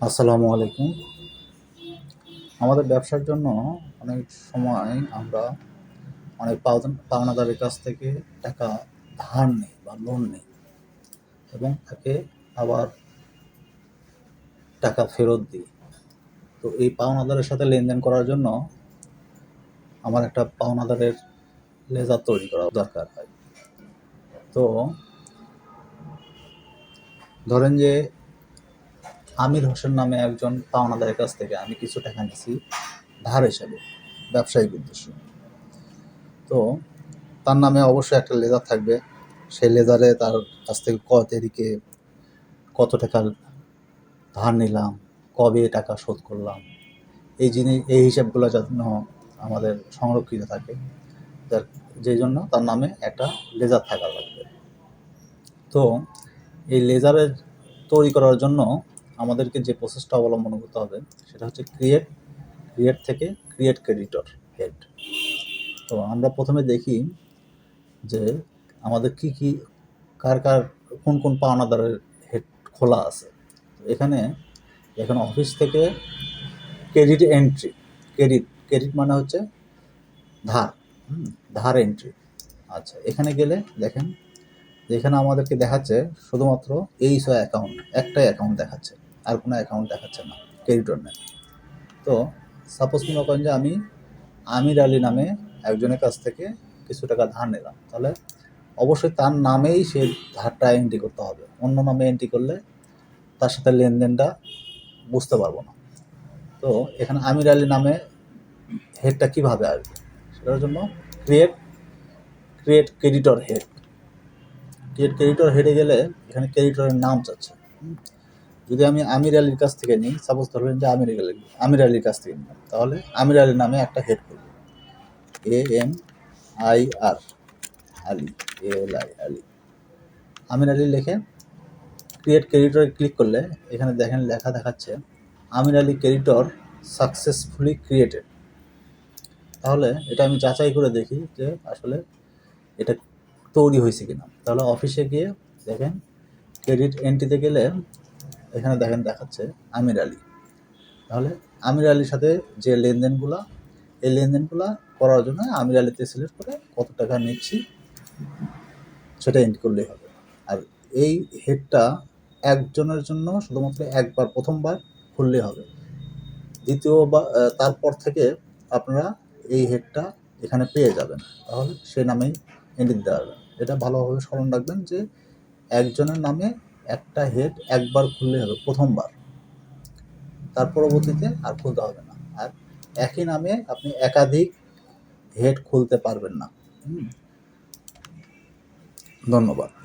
আসসালামু আলাইকুম। আমাদের ব্যবসার জন্য অনেক সময় আমরা অনেক পাওনা- পাওনাদারের কাছ থেকে টাকা ধার নিই বা লোন নিই এবং তাকে আবার টাকা ফেরত দিই। তো এই পাওনাদারের সাথে লেনদেন করার জন্য আমার একটা পাওনাদারের লেজার তৈরি করা দরকার হয়। তো ধরেন যে আমির হোসেন নামে একজন পাওনাদারের কাছ থেকে আমি কিছু টাকা নিয়েছি ধার হিসাবে, ব্যবসায়িক উদ্দেশ্যে। তো তার নামে অবশ্যই একটা লেজার থাকবে। সেই লেজারে তার কাছ থেকে ক তারিখে কত টাকা ধার নিলাম, কবে টাকা শোধ করলাম, এই জিনিস, এই হিসাবগুলো যেন আমাদের সংরক্ষিত থাকে। যার, যেই জন্য তার নামে একটা লেজার থাকা লাগবে। তো এই লেজারের তৈরি করার জন্য আমাদেরকে যে প্রসেসটা অবলম্বন করতে হবে, সেটা হচ্ছে ক্রিয়েট ক্রিয়েট থেকে ক্রিয়েট ক্রেডিটর হেড তো আমরা প্রথমে দেখি যে আমাদের কি কি, কার কার, কোন কোন পাওনাদারের হেড খোলা আছে। এখানে এখানে অফিস থেকে ক্রেডিট এন্ট্রি ক্রেডিট ক্রেডিট মানে হচ্ছে ধার ধার এন্ট্রি আচ্ছা এখানে গেলে দেখেন যেখানে আমাদেরকে দেখাচ্ছে শুধুমাত্র এই সব অ্যাকাউন্ট একটাই অ্যাকাউন্ট দেখাচ্ছে। আর কোনো অ্যাকাউন্ট দেখাচ্ছে না ক্রেডিটর নেই। তো সাপোজ মনে করেন যে আমি আমির আলী নামে একজনের কাছ থেকে কিছু টাকা ধার নিলাম, তাহলে অবশ্যই তার নামেই সে ধারটা এন্ট্রি করতে হবে। অন্য নামে এন্ট্রি করলে তার সাথে লেনদেনটা বুঝতে পারব না। তো এখানে আমির আলী নামে হেডটা কীভাবে আসবে? সেটার জন্য create create creditor head create creditor হেডে গেলে এখানে ক্রেডিটরের নাম চাচ্ছে। যদি আমি আমির আলীর কাছ থেকে নিই সাপোজ ধরবেন যে আমির আলী, আমির আলীর কাছ থেকে নিলাম, তাহলে আমির আলী নামে একটা হেড করব। A M I R Ali A L I Ali. Amir Ali লিখে ক্রিয়েট ক্রেডিটরে ক্লিক করলে এখানে দেখেন লেখা দেখাচ্ছে, Amir Ali creditor successfully created তাহলে এটা আমি যাচাই করে দেখি যে আসলে এটা তৈরি হয়েছে কিনা। তাহলে অফিসে গিয়ে দেখেন ক্রেডিট এন্ট্রিতে গেলে এখানে দেখেন দেখাচ্ছে আমির আলী। তাহলে আমির আলীর সাথে যে লেনদেনগুলো, এই লেনদেনগুলো করার জন্য আমির আলীতে সিলেক্ট করে কত টাকা নিচ্ছি সেটা এন্ট্রি করলেই হবে। আর এই হেডটা একজনের জন্য শুধুমাত্র একবার, প্রথমবার খুললেই হবে। দ্বিতীয় বা তারপর থেকে আপনারা এই হেডটা এখানে পেয়ে যাবেন। তাহলে সে নামেই এন্ট্রি দিতে পারবেন এটা ভালোভাবে স্মরণ রাখবেন যে একজনের নামে একটা হেড একবার খুললে হবে, প্রথমবার। তার পরবর্তীতে আর খুলতে হবে না। আর একই নামে আপনি একাধিক হেড খুলতে পারবেন না। ধন্যবাদ।